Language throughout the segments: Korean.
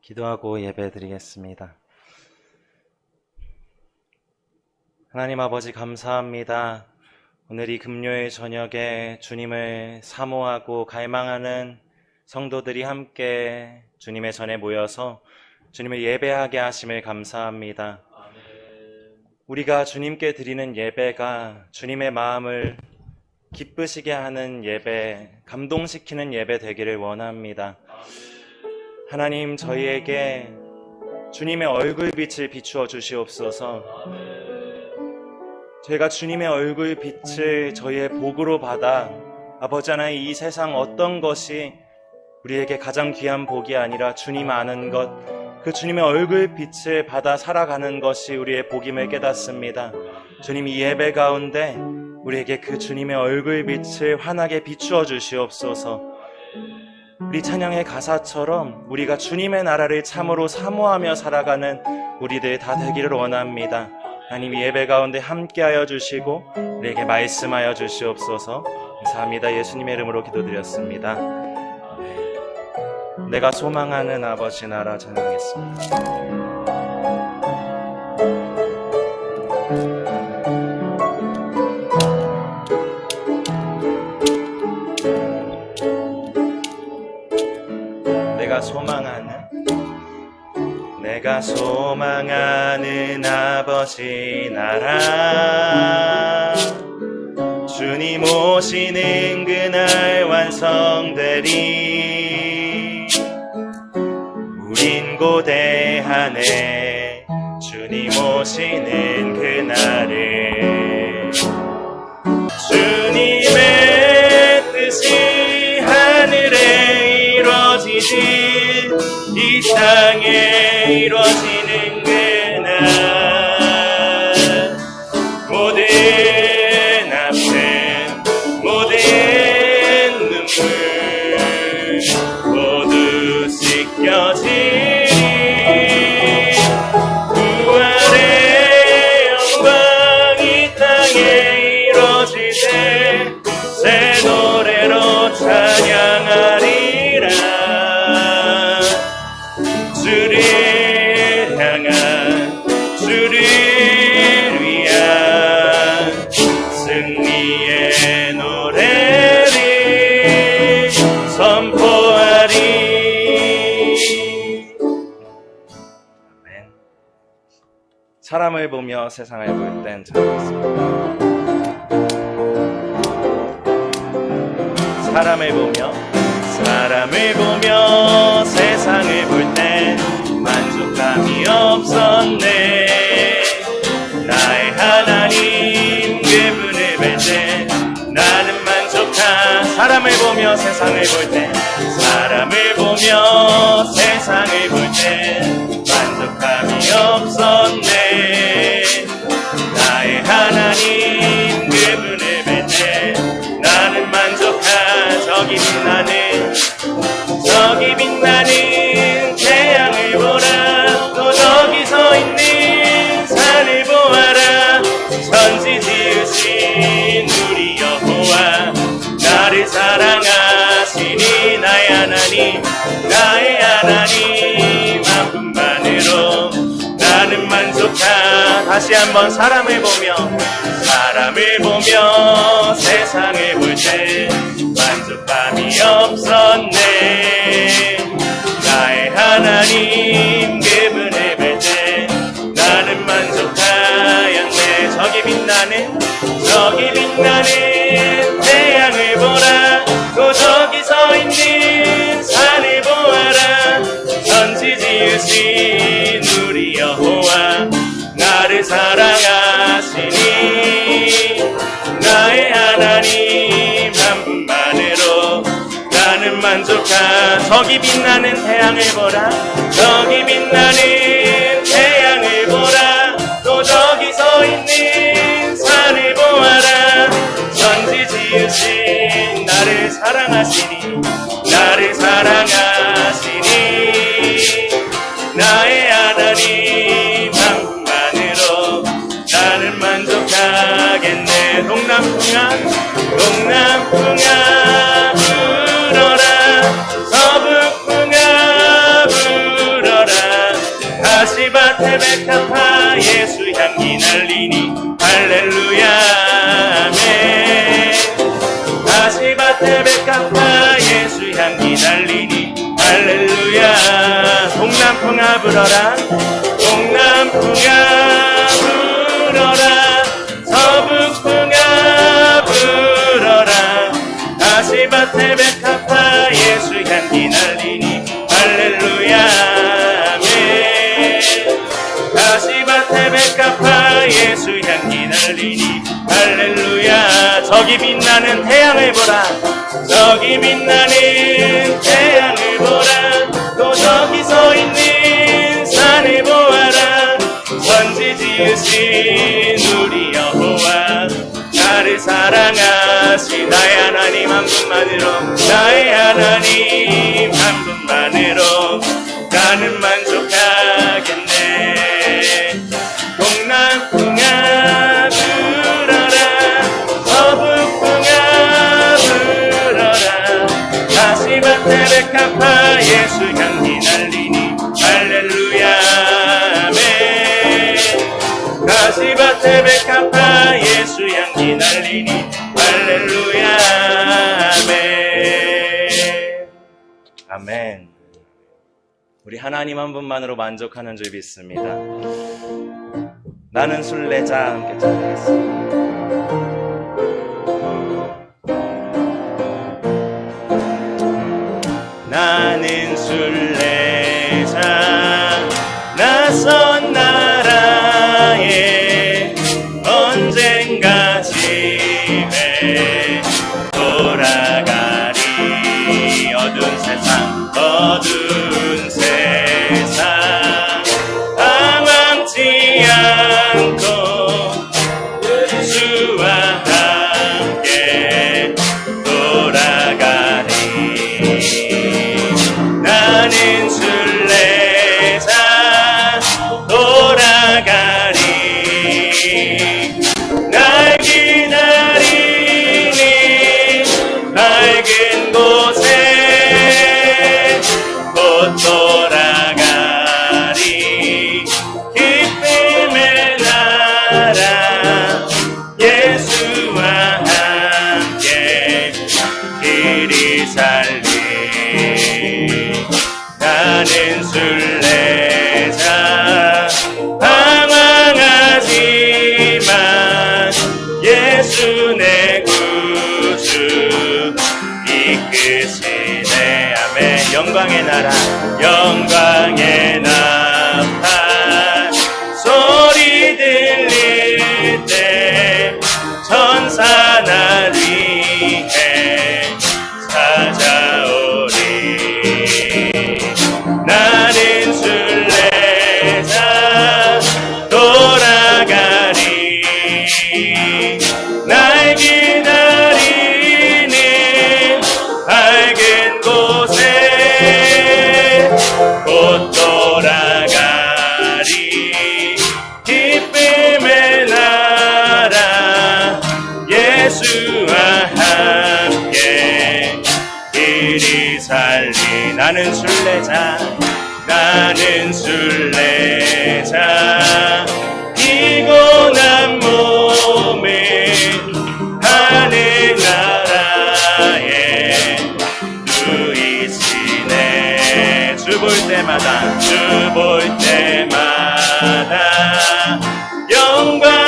기도하고 예배 드리겠습니다. 하나님 아버지 감사합니다. 오늘 이 금요일 저녁에 주님을 사모하고 갈망하는 성도들이 함께 주님의 전에 모여서 주님을 예배하게 하심을 감사합니다. 우리가 주님께 드리는 예배가 주님의 마음을 기쁘시게 하는 예배, 감동시키는 예배 되기를 원합니다. 하나님 저희에게 주님의 얼굴빛을 비추어 주시옵소서. 저희가 주님의 얼굴빛을 저희의 복으로 받아 아버지 하나님 이 세상 어떤 것이 우리에게 가장 귀한 복이 아니라 주님 아는 것, 그 주님의 얼굴빛을 받아 살아가는 것이 우리의 복임을 깨닫습니다. 주님 이 예배 가운데 우리에게 그 주님의 얼굴빛을 환하게 비추어 주시옵소서. 우리 찬양의 가사처럼 우리가 주님의 나라를 참으로 사모하며 살아가는 우리들 다 되기를 원합니다. 하나님 이 예배 가운데 함께하여 주시고 우리에게 말씀하여 주시옵소서. 감사합니다. 예수님의 이름으로 기도드렸습니다. 네. 내가 소망하는 아버지 나라 찬양하겠습니다. 소망하는 아버지 나라. 주님 오시는 그날 완성되리. 우린 고대하네 주님 오시는 그날을 주님의 이 땅에 이루어 사람을 보며 세상을 볼 땐 잘했습니다. 사람을 보며 사람을 보며 세상을 볼때 만족감이 없었네. 나의 하나님 그분을 뵐때 나는 만족한 사람을 보며 세상을 볼 때 사람을 보며 세상을 볼 때 만족감이 없었네 나의 하나님 한 분만으로 나는 만족한 다시 한번 사람을 보며 사람을 보며 세상을 볼 때 만족감이 없었네. 나의 하나님 만족한 저기 빛나는 태양을 보라. 저기 빛나는 태양을 보라. 또 저기 서 있는 산을 보아라. 천지 지으신 나를 사랑하시니 나를 사랑하시니. 나의 하나님 한 분만으로 나는 만족하겠네. 동남풍아 동남풍아 백합화 예수 향기 날리니 할렐루야. 아멘. 다시밭에 백합화 예수 향기 날리니 할렐루야. 저기 빛나는 태양을 보라. 저기 빛나는 태양을 보라. 또 저기 서 있는 산을 보아라. 천지 지으신 우리 여호와 나를 사랑하시 나의 하나님 한 분만으로 나의 하나님 한 분만으로 나는 만족하겠네. 동남풍아 불어라 서북풍아 불어라 다시 밭에 백합화 예수 향기 우리 하나님 한 분만으로 만족하는 줄 믿습니다. 나는 순례자 함께 찬양하겠습니다. 나는 순례자 낯선 나라에 언젠가 집에 돌아가리. 어두운 세상 어두운 세상 살리. 나는 순례자 방황하지만 예수 내 구주 이끄시네 아멘 영광의 나라 영광의 나팔 나는 순례자 나는 순례자. 피곤한 몸을 하늘 나라에 누이시네. 주 볼 때마다 주 볼 때마다 영광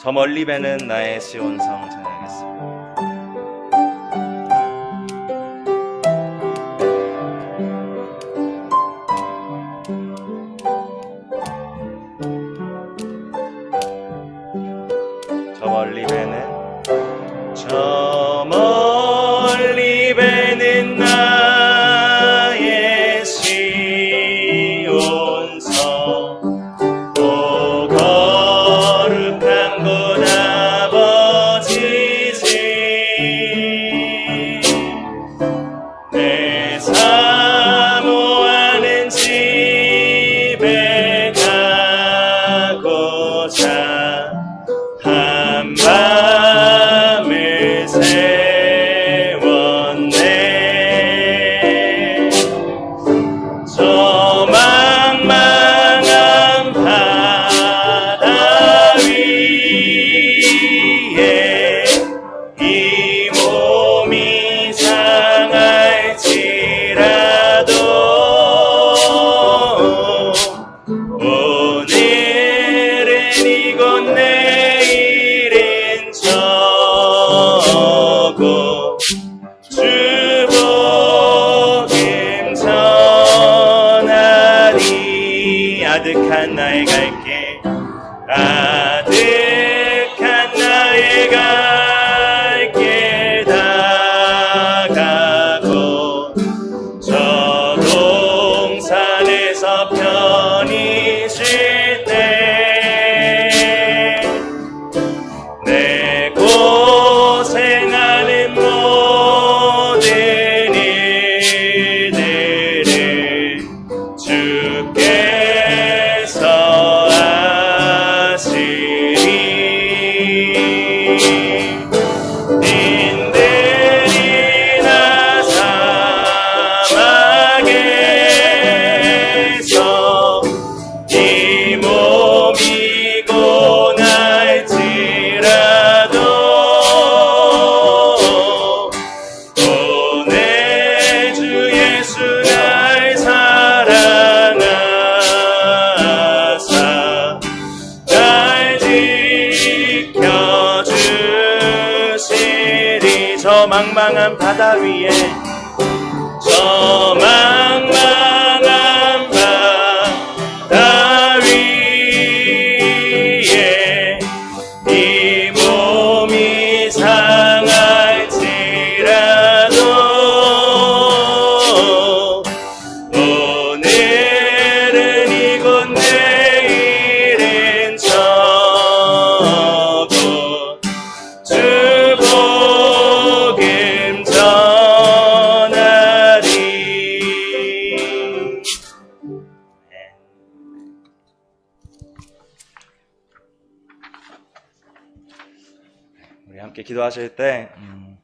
저 멀리 배는 나의 시온성 찬양하겠습니다 가득한 나의 갈길. 가 함께 기도하실 때 음,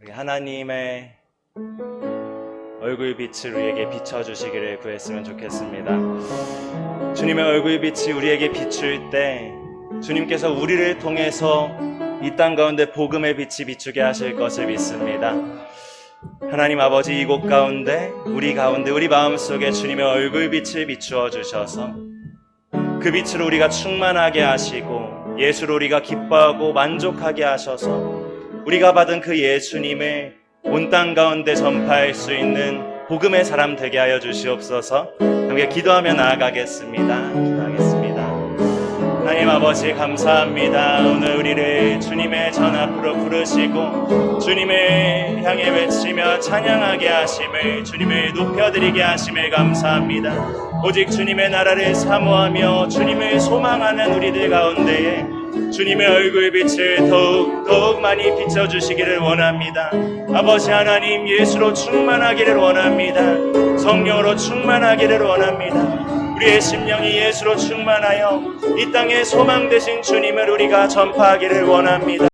우리 하나님의 얼굴 빛을 우리에게 비춰주시기를 구했으면 좋겠습니다. 주님의 얼굴 빛이 우리에게 비출 때 주님께서 우리를 통해서 이 땅 가운데 복음의 빛이 비추게 하실 것을 믿습니다. 하나님 아버지 이곳 가운데 우리 가운데 우리 마음속에 주님의 얼굴 빛을 비추어 주셔서 그 빛으로 우리가 충만하게 하시고 예수로 우리가 기뻐하고 만족하게 하셔서 우리가 받은 그 예수님을 온 땅 가운데 전파할 수 있는 복음의 사람 되게 하여 주시옵소서. 함께 기도하며 나아가겠습니다. 하나님 아버지 감사합니다. 오늘 우리를 주님의 전 앞으로 부르시고 주님을 향해 외치며 찬양하게 하심을 주님을 높여드리게 하심을 감사합니다. 오직 주님의 나라를 사모하며 주님을 소망하는 우리들 가운데에 주님의 얼굴 빛을 더욱 더욱 많이 비춰주시기를 원합니다. 아버지 하나님 예수로 충만하기를 원합니다. 성령으로 충만하기를 원합니다. 우리의 심령이 예수로 충만하여 이 땅에 소망 되신 주님을 우리가 전파하기를 원합니다.